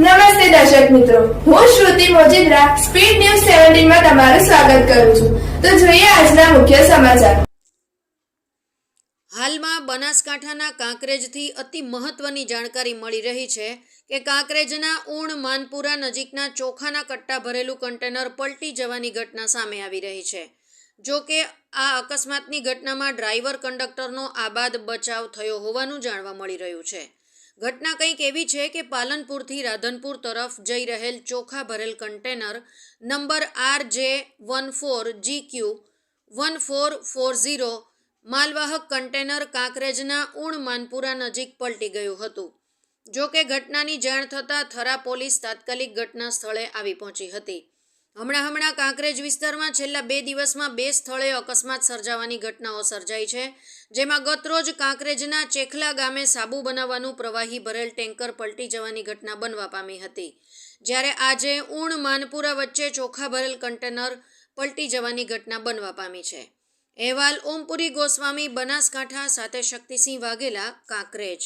નમસ્તે દર્શક મિત્રો. હું શ્રુતિ મોજીદ્રા, સ્પીડ ન્યૂઝ સેવન્ટીનમાં તમારું સ્વાગત કરું છું. તો જોઈએ આજના મુખ્ય સમાચાર. હાલમાં બનાસકાંઠાના કાંકરેજથી અતિ મહત્વની જાણકારી મળી રહી છે કે કાંકરેજના ઊણ માનપુરા નજીકના ચોખાના કટ્ટા ભરેલું કન્ટેનર પલટી જવાની ઘટના સામે આવી રહી છે. જો કે આ અકસ્માતની ઘટનામાં ડ્રાઈવર કંડક્ટરનો આબાદ બચાવ થયો હોવાનું જાણવા મળી રહ્યું છે. ઘટના કંઈક એવી છે કે પાલનપુરથી રાધનપુર તરફ જઈ રહેલ ચોખા ભરેલ container number R J one four G Q one four four zero માલવાહક કન્ટેનર કાંકરેજના ઉણ માનપુરા નજીક પલટી ગયું હતું. જો કે ઘટનાની જાણ થતાં થરા પોલીસ તાત્કાલિક ઘટના સ્થળે આવી પહોંચી હતી. હમણાં હમણાં કાંકરેજ વિસ્તારમાં છેલ્લા બે દિવસમાં બે સ્થળે અકસ્માત સર્જાવાની ઘટનાઓ સર્જાઈ છે, જેમાં ગતરોજ કાંકરેજના ચેખલા ગામે સાબુ બનાવવાનું પ્રવાહી ભરેલ ટેન્કર પલટી જવાની ઘટના બનવા પામી હતી, જ્યારે આજે ઊણ માનપુરા વચ્ચે ચોખા ભરેલ કન્ટેનર પલટી જવાની ઘટના બનવા પામી છે. અહેવાલ ઓમપુરી ગોસ્વામી બનાસકાંઠા સાથે શક્તિસિંહ વાઘેલા, કાંકરેજ.